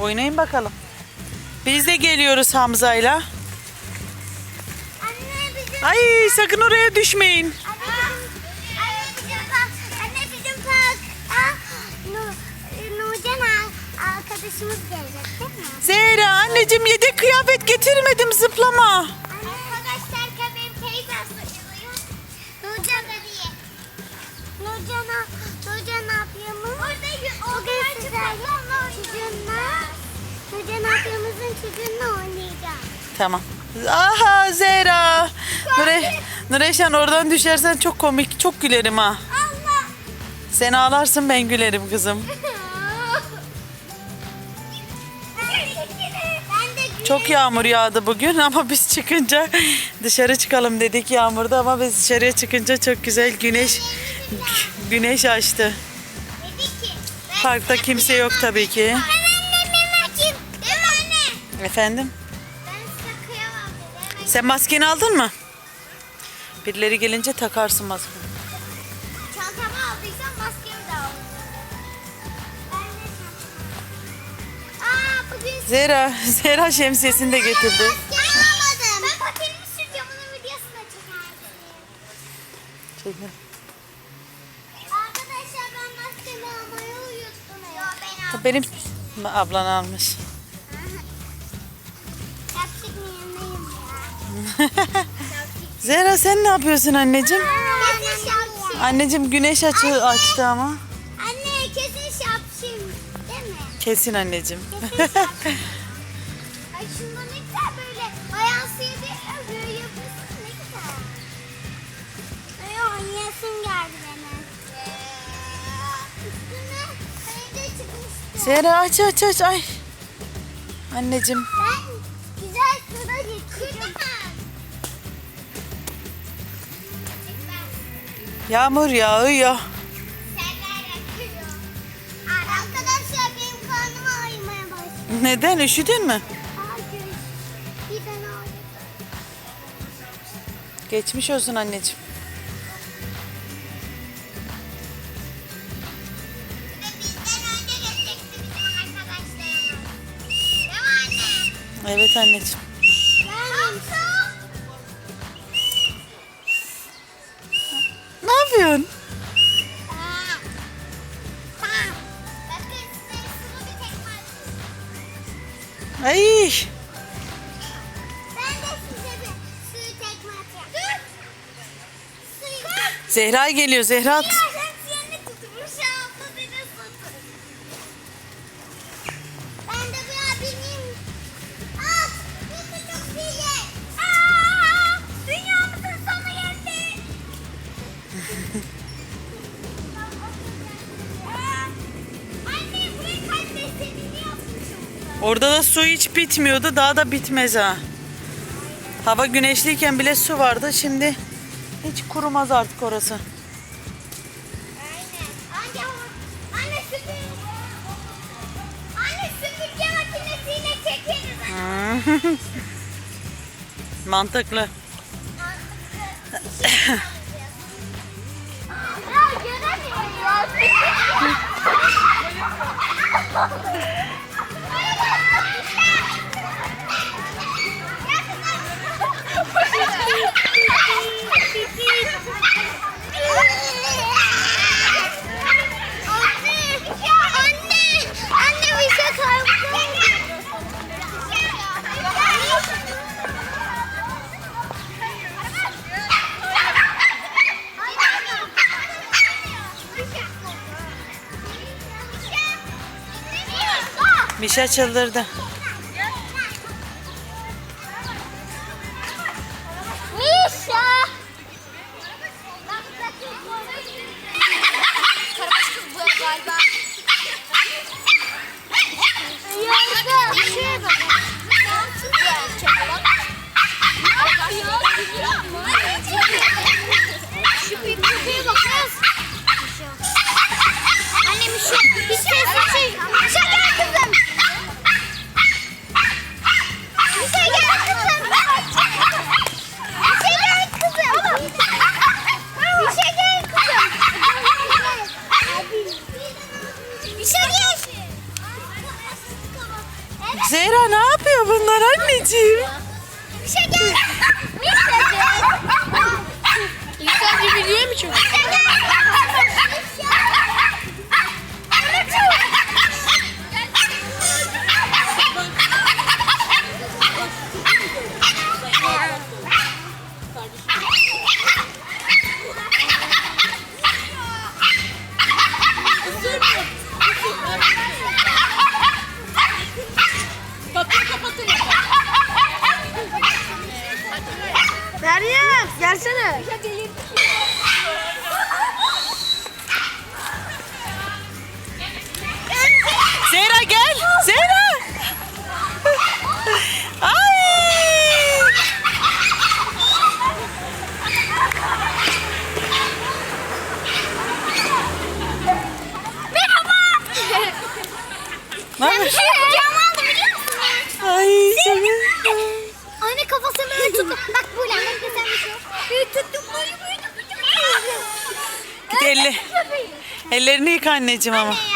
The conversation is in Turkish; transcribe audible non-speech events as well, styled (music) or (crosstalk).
Oynayın bakalım. Biz de geliyoruz Hamza'yla. Anne bizim... Ay sakın oraya düşmeyin. Anne bizim park. Anne bizim park. Aa, Nur, Nurcan ar- arkadaşımız gelecek değil mi? Zehra anneciğim yedek kıyafet getirmedim zıplama. Arkadaşlar Nurcan, Nurcan ablamın bugün sizlerle çocuğunla Nurcan ablamızın çocuğunla oynayacağım. Tamam. Aha Zehra. Nure, Nureşan oradan düşersen çok komik, çok gülerim ha. Allah! Sen ağlarsın ben gülerim kızım. (laughs) Ben de Çok yağmur yağdı bugün ama biz çıkınca dışarı çıkalım dedik yağmurda ama biz dışarıya çıkınca çok güzel güneş güneş açtı. Parkta kimse yok tabii ki. Efendim? Sen maskeni aldın mı? Birileri gelince takarsın maskeni. çantamı aldıysam maskemi de aldım. Zehra, (laughs) Zehra şemsiyesini de getirdi. Ben patenimi süreceğim. Onun videosunu da çekersin. Arkadaşlar ben maskemi almayı unuttum. Yok ben aldım. Benim ablan almış. (laughs) Zehra sen ne yapıyorsun anneciğim? Kesin şapşim. Anneciğim güneş açı açtı ama. Anne kesin şapşim. Değil mi? Kesin anneciğim. Kesin şapşim. (laughs) Ay şunda Zehra aç aç aç ay. Anneciğim. Ben güzel suda yıkayacağım. Yağmur yağıyor. Arkadaşlar benim karnım ağrımaya başladı. Neden üşüdün mü? Hayır. Bir. Geçmiş olsun anneciğim. Evet anneciğim. Ne yapıyorsun? Tamam. Tamam. Bakın size sulu Orada da su hiç bitmiyordu. Daha da bitmez ha. Hava güneşliyken bile su vardı. Şimdi hiç kurumaz artık orası. Çekeriz. (laughs) Mantıklı. Mişa çıldırdı. Anneciğim? Ellerini yıka anneciğim ama. Anne